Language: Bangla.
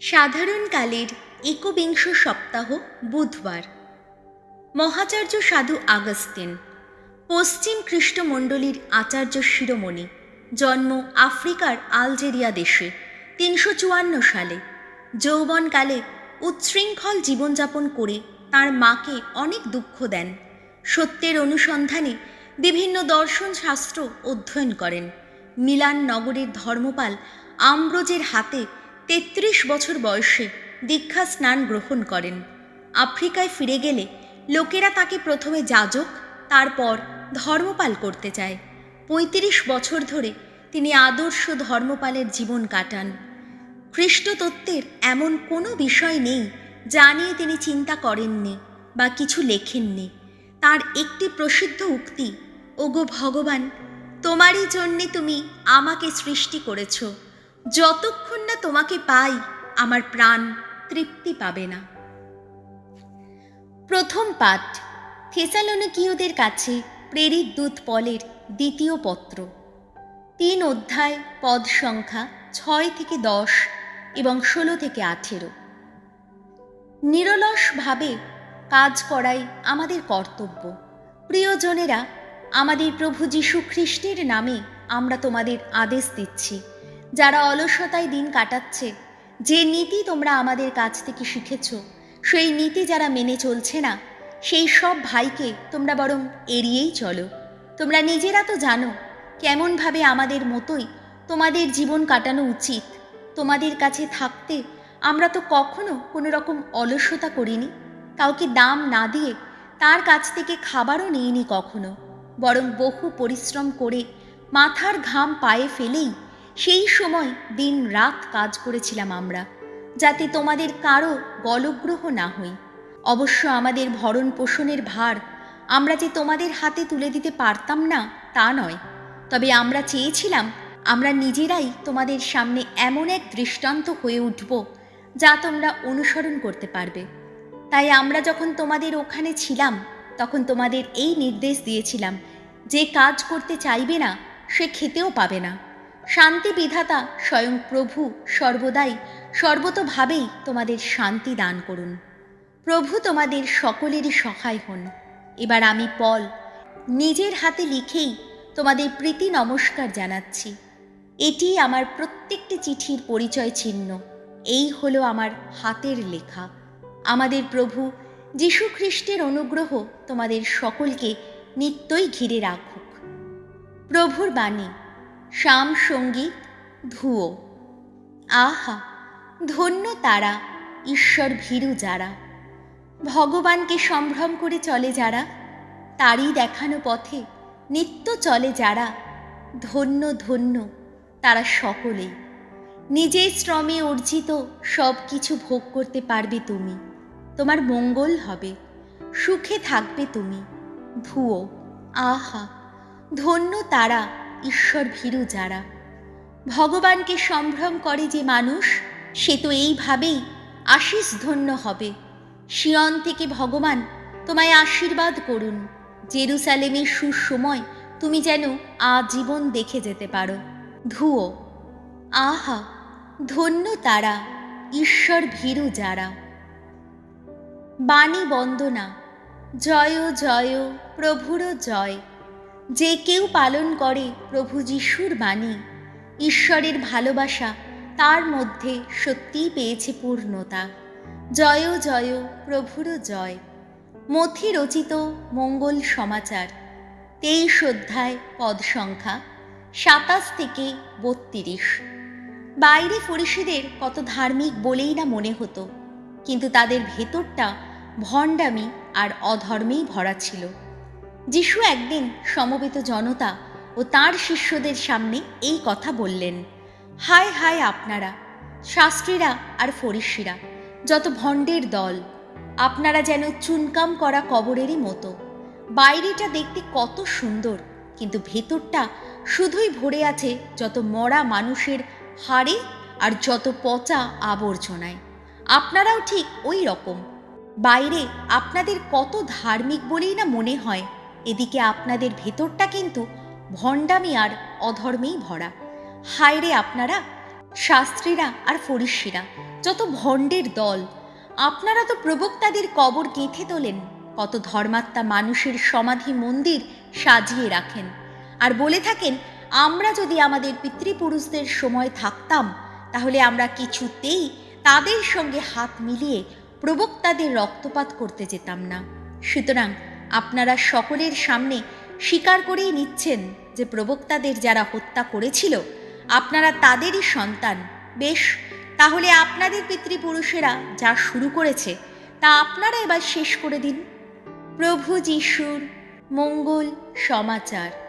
সাধারণকালের একবিংশ সপ্তাহ বুধবার। মহাচার্য সাধু আগস্তিন, পশ্চিম খ্রিস্টমণ্ডলীর আচার্য শিরোমণি, জন্ম আফ্রিকার আলজেরিয়া দেশে তিনশো চুয়ান্ন সালে। যৌবনকালে উচ্ছৃঙ্খল জীবনযাপন করে তার মাকে অনেক দুঃখ দেন। সত্যের অনুসন্ধানে বিভিন্ন দর্শন শাস্ত্র অধ্যয়ন করেন। মিলান নগরের ধর্মপাল আম্ব্রোজের হাতে তেত্রিশ বছর বয়সে দীক্ষা স্নান গ্রহণ করেন। আফ্রিকায় ফিরে গেলে লোকেরা তাকে প্রথমে যাজক, তারপর ধর্মপাল করতে চায়। পঁয়ত্রিশ বছর ধরে তিনি আদর্শ ধর্মপালের জীবন কাটান। খ্রিস্টতত্ত্বের এমন কোনো বিষয় নেই যা নিয়ে তিনি চিন্তা করেননি বা কিছু লেখেননি। তার একটি প্রসিদ্ধ উক্তি, ওগো ভগবান, তোমারই জন্যে তুমি আমাকে সৃষ্টি করেছ। যতক্ষণ না তোমাকে পাই, আমার প্রাণ তৃপ্তি পাবে না। প্রথম পাঠ, থেসালনিকীয়দের কাছে প্রেরিত দূত পলের দ্বিতীয় পত্র। তিন অধ্যায়, পদ সংখ্যা ছয় থেকে দশ এবং ষোলো থেকে আঠেরো। নিরলসভাবে কাজ করাই আমাদের কর্তব্য। প্রিয়জনেরা, আমাদের প্রভু যীশু খ্রিস্টের নামে আমরা তোমাদের আদেশ দিচ্ছি। যারা অলসতায় দিন কাটাচ্ছে, যে নীতি তোমরা আমাদের কাছ থেকে শিখেছ, সেই নীতি যারা মেনে চলছে না, সেই সব ভাইকে তোমরা বরং এড়িয়েই চলো। তোমরা নিজেরা তো জানো কেমনভাবে আমাদের মতোই তোমাদের জীবন কাটানো উচিত। তোমাদের কাছে থাকতে আমরা তো কখনো কোনো রকম অলসতা করিনি। কাউকে দাম না দিয়ে তার কাছ থেকে খাবারও নিইনি কখনো। বরং বহু পরিশ্রম করে মাথার ঘাম পায়ে ফেলেই সেই সময় দিন রাত কাজ করেছিলাম আমরা, যাতে তোমাদের কারও গলগ্রহ না হই। অবশ্য আমাদের ভরণ পোষণের ভার আমরা যে তোমাদের হাতে তুলে দিতে পারতাম না, তা নয়। তবে আমরা চেয়েছিলাম আমরা নিজেরাই তোমাদের সামনে এমন এক দৃষ্টান্ত হয়ে উঠব, যা তোমরা অনুসরণ করতে পারবে। তাই আমরা যখন তোমাদের ওখানে ছিলাম, তখন তোমাদের এই নির্দেশ দিয়েছিলাম, যে কাজ করতে চাইবে না, সে খেতেও পাবে না। শান্তি বিধাতা স্বয়ং প্রভু সর্বদাই, সর্বতোভাবেই তোমাদের শান্তি দান করুন। প্রভু তোমাদের সকলেরই সহায় হন। এবার আমি পল নিজের হাতে লিখেই তোমাদের প্রীতি নমস্কার জানাচ্ছি। এটি আমার প্রত্যেকটি চিঠির পরিচয় চিহ্ন। এই হলো আমার হাতের লেখা। আমাদের প্রভু যীশু খ্রিস্টের অনুগ্রহ তোমাদের সকলকে নিত্যই ঘিরে রাখুক। প্রভুর বাণী। শ্যাম সংগীত ধুয়ো আহা, ধন্য তারা, ঈশ্বর ভীরু যারা। ভগবানকে সম্ভ্রম করে চলে যারা, তারই দেখানো পথে নিত্য চলে যারা। ধন্য ধন্য তারা সকলেই নিজের শ্রমে অর্জিত সব কিছু ভোগ করতে পারবে তুমি। তোমার মঙ্গল হবে, সুখে থাকবে তুমি। ধুয়ো আহা, ধন্য তারা ঈশ্বর ভীরু যারা। ভগবানকে সম্ভ্রম করে যে মানুষ, সে তো এইভাবেই আশিস ধন্য হবে। শিয়ন থেকে ভগবান, তোমায় আশীর্বাদ করুন। জেরুসালেমের সুসময় তুমি যেন আজীবন দেখে যেতে পারো। ধুয়ো আহা, ধন্য তারা, ঈশ্বর ভীরু যারা। বাণী বন্দনা। জয় জয়, প্রভুর জয়। যে কেউ পালন করে প্রভু যিশুর বাণী। ঈশ্বরের ভালোবাসা তার মধ্যে সত্যিই পেয়েছে পূর্ণতা। জয় জয়, প্রভুর জয়। মথি রচিত মঙ্গল সমাচার। তেইশ অধ্যায় পদ সংখ্যা সাতাশ থেকে বত্রিশ। বাইরে ফরিসিদের কত ধার্মিক বলেই না মনে হতো, কিন্তু তাদের ভেতরটা ভণ্ডামি আর অধর্মেই ভরা ছিল। যিশু একদিন সমবেত জনতা ও তার শিষ্যদের সামনে এই কথা বললেন, হায় হায় আপনারা, শাস্ত্রীরা আর ফরিসিরা যত ভণ্ডের দল, আপনারা যেন চুনকাম করা কবরেরই মতো। বাইরেটা দেখতে কত সুন্দর, কিন্তু ভেতরটা শুধুই ভরে আছে যত মরা মানুষের হাড়ে আর যত পচা আবর্জনায়। আপনারাও ঠিক ওই রকম। বাইরে আপনাদের কত ধার্মিক বলেই না মনে হয় এদিকে আপনাদের ভেতরটা কিন্তু ভণ্ডামি আর অধর্মেই ভরা। হায় রে আপনারা, শাস্ত্রীরা আর ফরিসিরা যত ভণ্ডের দল, আপনারা তো প্রবক্তাদের কবর গেঁথে তোলেন, কত ধর্মাত্মা মানুষের সমাধি মন্দির সাজিয়ে রাখেন। আর বলে থাকেন, আমরা যদি আমাদের পিতৃপুরুষদের সময় থাকতাম, তাহলে আমরা কিছুতেই তাদের সঙ্গে হাত মিলিয়ে প্রবক্তাদের রক্তপাত করতে যেতাম না। সুতরাং আপনারা সকলের সামনে স্বীকার করেই নিচ্ছেন যে প্রবক্তাদের যারা হত্যা করেছিল, আপনারা তাদেরই সন্তান। বেশ, তাহলে আপনাদের পিতৃপুরুষেরা যা শুরু করেছে, তা আপনারা এবার শেষ করে দিন। প্রভু যিশুর মঙ্গল সমাচার।